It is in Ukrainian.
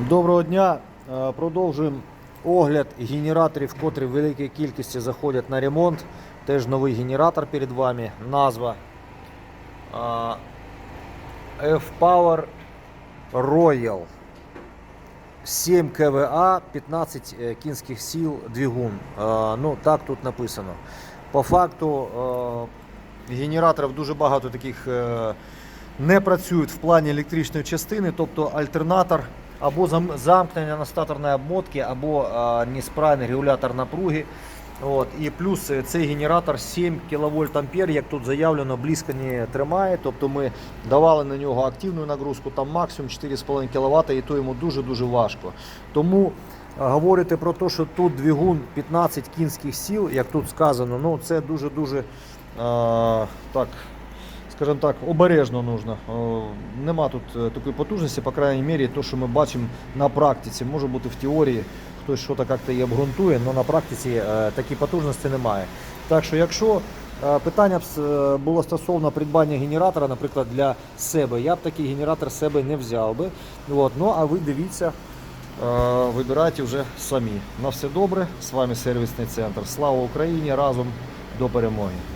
Доброго дня. Е, Продовжуємо огляд генераторів, котрі в великій кількості заходять на ремонт. Теж новий генератор перед вами. Назва е, F-Power Royal. 7 КВА, 15 е, кінських сил двигун. Ну, так тут написано. По факту генераторів дуже багато таких не працюють в плані електричної частини, тобто альтернатор або замкнення на статорної обмотки, або несправний регулятор напруги. От. І плюс е, цей генератор 7 кВт ампер, як тут заявлено, близько не тримає. Тобто ми давали на нього активну нагрузку, там максимум 4,5 кВт, і то йому дуже-дуже важко. Тому е, говорити про те, що тут двигун 15 кінських сил, як тут сказано, ну це дуже-дуже е, так скажімо так, обережно нужно. Нема тут е, такої потужності, по крайній мірі, то, що ми бачимо на практиці. Може бути в теорії, хтось щось як-то і обґрунтує, але на практиці е, такі потужності немає. Так що, якщо е, питання було стосовно придбання генератора, наприклад, для себе, я б такий генератор себе не взяв би. От. Ну а ви дивіться, вибирайте вже самі. На все добре. З вами сервісний центр. Слава Україні! Разом до перемоги!